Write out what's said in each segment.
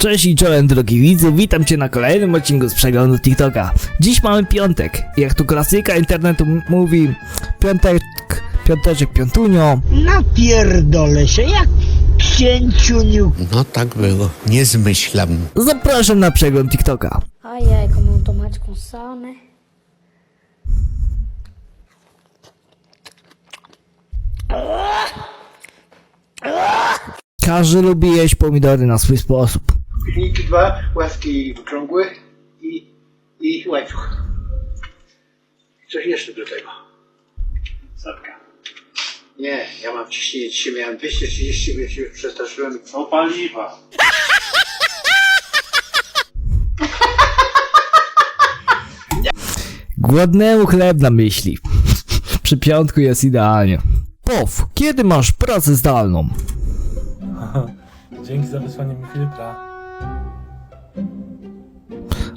Cześć i czołem drogi widzu, witam cię na kolejnym odcinku z przeglądu TikToka. Dziś mamy piątek, jak tu klasyka internetu mówi, piątek, piąteczek, piątunio. Napierdolę się jak księciuniu. No tak było. Nie zmyślam. Zapraszam na przegląd TikToka. Um tomate com sal, né? Każdy lubi jeść pomidory na swój sposób. Linijki dwa, ławki okrągłe i, i łańcuch. Coś jeszcze do tego. Sadka. Nie, ja mam ciśnienie. Dzisiaj miałem 230, bo się przestraszyłem. Do paliwa. Głodnemu chleb na myśli. Przy piątku jest idealnie. Pow, kiedy masz pracę zdalną? Dzięki za wysłanie mi filtra.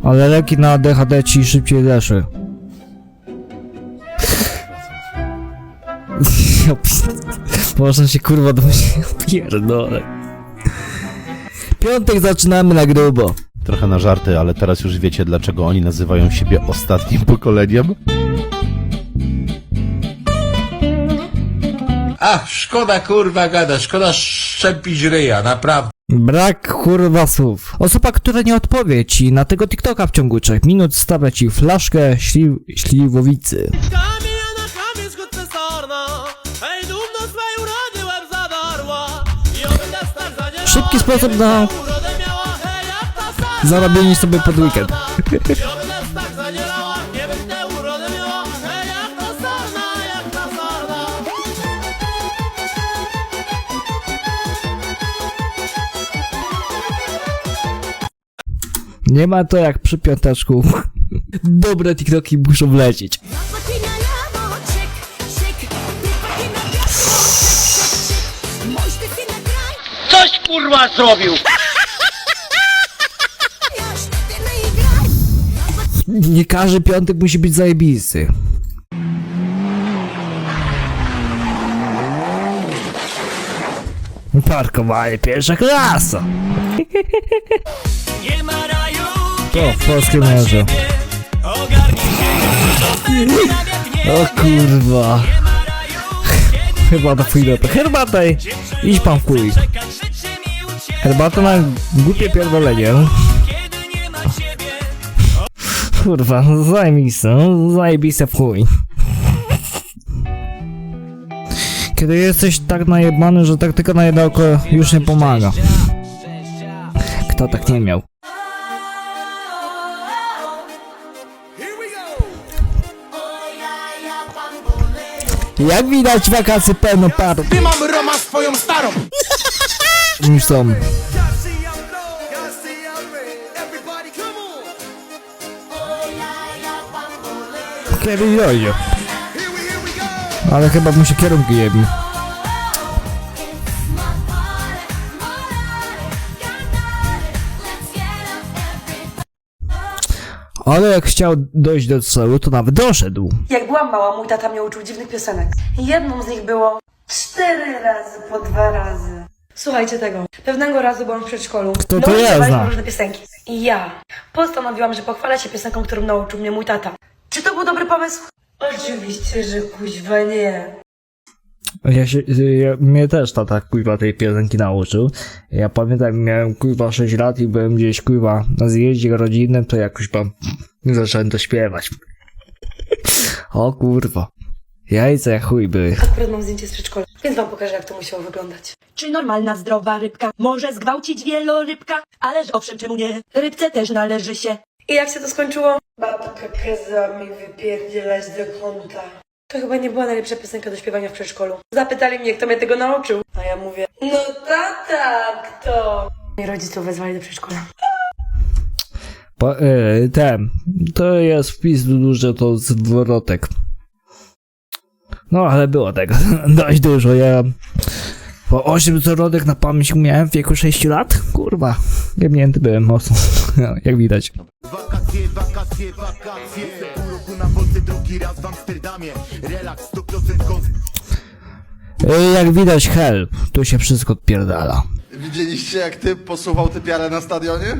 Ale leki na ADHD ci szybciej pi- Można się kurwa domyślić. Ja Pierdolę. Piątek zaczynamy na grubo. Trochę na żarty, ale teraz już wiecie, dlaczego oni nazywają siebie ostatnim pokoleniem? Ach, szkoda kurwa gada, szkoda szczepić ryja, naprawdę. Brak kurwa słów. Osoba, która nie odpowie ci na tego TikToka w ciągu 3 minut stawia ci flaszkę śli śliwowicy. Szybki sposób na zarobienie sobie pod weekend. Nie ma to jak przy piąteczku. Dobre TikToki muszą wlecieć. Coś kurwa zrobił! Nie każdy piątek musi być zajebisty. Parkowanie pierwsza klasa. Nie ma To ogarnij się O kurwa. To pójdę to herbatę. Idź pan w chuj. Herbata na głupie pierdolenie. Kurwa, zajebiste, no zajebiste w chuj. Kiedy jesteś tak najebany, że taktyka na jedno oko już nie pomaga. Kto tak nie miał? Jak widać wakacje pełno par Ty mam Roma swoją starą niż są. Dojdzie. Ale chyba mu się kierunki jedni. Ale jak chciał dojść do celu, to nawet doszedł. Jak byłam mała, mój tata mnie uczył dziwnych piosenek. Jedną z nich było cztery razy po dwa razy. Słuchajcie tego. Pewnego razu byłam w przedszkolu. Kto to ja zna? różne piosenki. I ja postanowiłam, że pochwalę się piosenką, którą nauczył mnie mój tata. Czy to był dobry pomysł? Oczywiście, że kuźwa nie. Ja się, ja, mnie też tata kuźwa tej piosenki nauczył. Ja pamiętam, miałem kuźwa 6 lat i byłem gdzieś kuźwa na zjeździe rodzinnym, to jakoś tam zacząłem to śpiewać. O kurwa. Jajce jak chuj były. Akurat mam zdjęcie z przedszkola, więc wam pokażę, jak to musiało wyglądać. Czy normalna, zdrowa rybka może zgwałcić wielorybka? Ależ owszem, czemu nie? Rybce też należy się. I jak się to skończyło? Babka kazała mi wypierdzielać do kąta. To chyba nie była najlepsza piosenka do śpiewania w przedszkolu. Zapytali mnie, kto mnie tego nauczył. A ja mówię, no tata, kto? I rodziców wezwali do przedszkola. Po, e, ten, to jest wpis duży, to zwrotek. No, ale było tego dość dużo. Ja po 8 zwrotek na pamięć miałem w wieku 6 lat. Kurwa, jebnięty byłem mocno, jak widać. Wakacje, wakacje, wakacje Pół roku na Polsce, drugi raz w Amsterdamie Relaks, 100% kons... Y, Jak widać, help, tu się wszystko odpierdala. Widzieliście jak ty posuwał ty piarę na stadionie?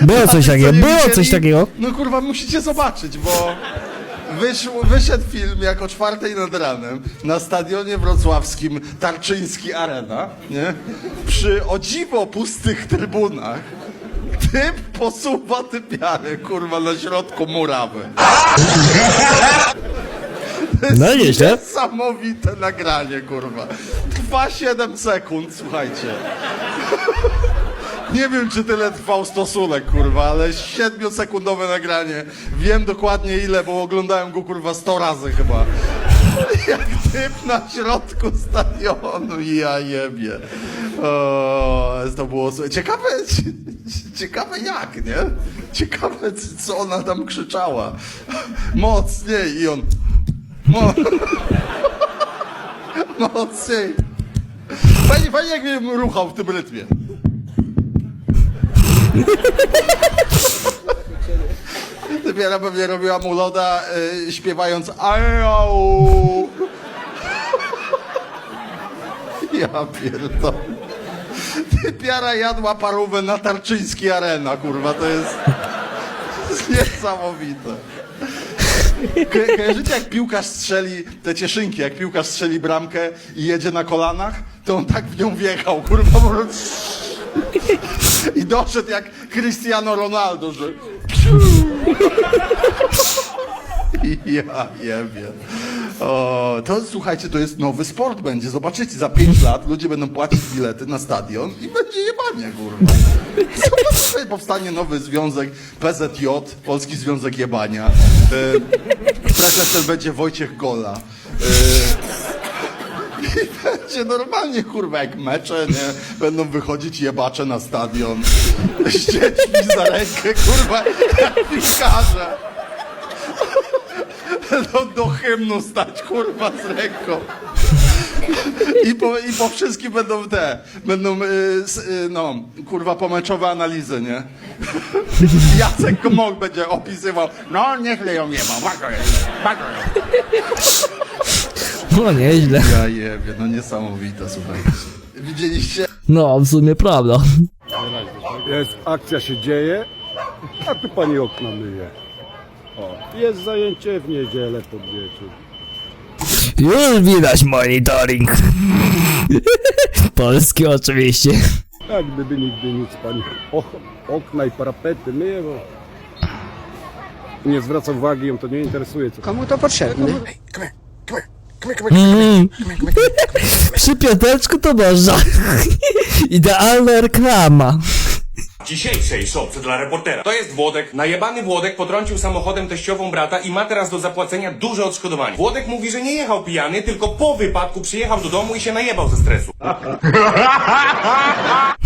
Było coś takiego, nie było coś takiego. No kurwa, musicie zobaczyć, bo wyszł, wyszedł film jak o czwartej nad ranem na stadionie wrocławskim Tarczyński Arena, nie? Przy o dziwo pustych trybunach. Typ posuwa typiarę, kurwa, na środku murawy. No nieźle. Niesamowite nagranie, kurwa. Trwa 7 sekund, słuchajcie. Nie wiem, czy tyle trwał stosunek, kurwa, ale 7-sekundowe nagranie. Wiem dokładnie ile, bo oglądałem go, kurwa, 100 razy chyba. Jak typ na środku stadionu, ja jebie. O, to było... Ciekawe, ciekawe jak, nie? Ciekawe, co ona tam krzyczała. Mocniej i on... Mo... Mocniej. Fajnie, fajnie jakbym ruchał w tym rytmie. Dopiero pewnie robiła mu loda y, śpiewając Ajau. Ja pierdolę. Typiara jadła parówę na Tarczyński Arena, kurwa, to jest, to jest niesamowite. Ko- Kojarzycie jak piłkarz strzeli te cieszynki, jak piłkarz strzeli bramkę i jedzie na kolanach? To on tak w nią wjechał, kurwa. prostu. I doszedł jak Cristiano Ronaldo, że... Ja jebie. O, to słuchajcie, to jest nowy sport będzie. Zobaczycie, za 5 lat ludzie będą płacić bilety na stadion i będzie jebanie, kurwa. Zobaczycie, powstanie nowy związek PZJ, Polski Związek Jebania. E, prezesem będzie Wojciech Gola. I będzie normalnie, kurwa, jak mecze, nie? Będą wychodzić jebacze na stadion. Z dziećmi za rękę, kurwa, piłkarze. Będą do hymnu stać, kurwa, z ręką. I po, I po wszystkim będą te, będą, y, y, no, kurwa, pomeczowe analizy, nie? Jacek Gmok będzie opisywał, no, niech leją jeba, bardzo. No nieźle. Ja jebie, no niesamowite, słuchajcie. Widzieliście? No, w sumie prawda. Jest, akcja się dzieje, a tu pani okna myje. O, jest zajęcie w niedzielę pod wieczór. Już widać monitoring. Polski oczywiście. Jak gdyby nigdy nic pani o, okna i parapety myje, bo nie zwraca uwagi, ją to nie interesuje. Co Komu to potrzebne? Mm. Przy piąteczku to można. Idealna reklama. Dzisiejszej szopce dla reportera. To jest Włodek. Najebany Włodek potrącił samochodem teściową brata i ma teraz do zapłacenia duże odszkodowanie. Włodek mówi, że nie jechał pijany, tylko po wypadku przyjechał do domu i się najebał ze stresu.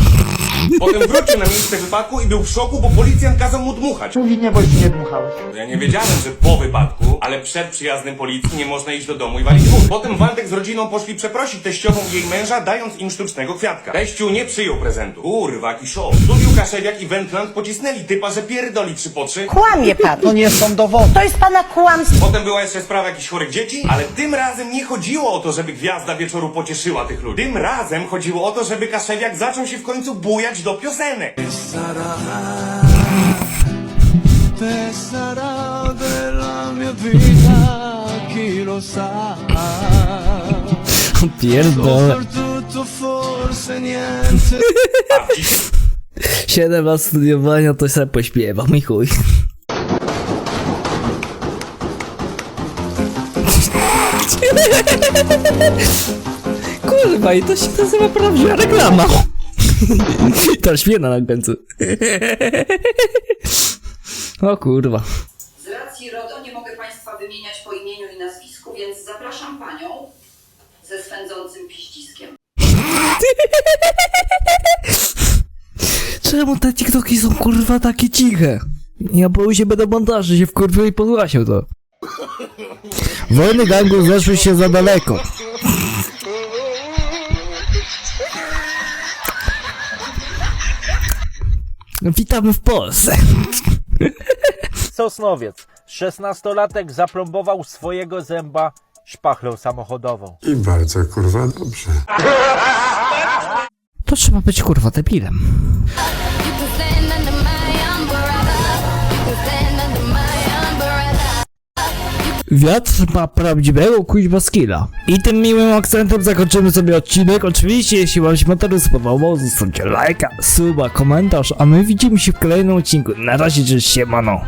Potem wrócił na miejsce wypadku i był w szoku, bo policjant kazał mu dmuchać. Mówi nie, bo ci nie dmuchałeś. Ja nie wiedziałem, że po wypadku, ale przed przyjazdem policji nie można iść do domu i walić wód. Potem Waldek z rodziną poszli przeprosić teściową i jej męża, dając im sztucznego kwiatka. Teściu nie przyjął prezentu. Kurwa, jaki szok. Studiu Kaszewiak i Wendland pocisnęli typa, że pierdoli trzy po trzy. Kłamie pan. To nie są dowody. To jest pana kłamstwo. Potem była jeszcze sprawa jakichś chorych dzieci, ale tym razem nie chodziło o to, żeby gwiazda wieczoru pocieszyła tych ludzi. Tym razem chodziło o to, żeby Kaszewiak zaczął się w końcu bujać do piosenek. Pierdolę. 7 lat studiowania to sobie pośpiewam i chuj. Kurwa, i to się nazywa prawdziwa reklama. To świetna na końcu. O kurwa. Z racji RODO nie mogę Państwa wymieniać po imieniu i nazwisku, więc zapraszam Panią ze swędzącym piściskiem. Czemu te TikToki są kurwa takie ciche? Ja boję się będę montaży się wkurwił i podłasił to. Wojny gangów zeszły się za daleko. Witamy w Polsce. Sosnowiec. Szesnastolatek zaplombował swojego zęba szpachlą samochodową. I bardzo kurwa dobrze. To trzeba być kurwa debilem. Wiatr ma prawdziwego kuźba skilla. I tym miłym akcentem zakończymy sobie odcinek. Oczywiście, jeśli wam się materiał spodobał, zostawcie lajka, suba, komentarz, a my widzimy się w kolejnym odcinku. Na razie, cześć, siemano.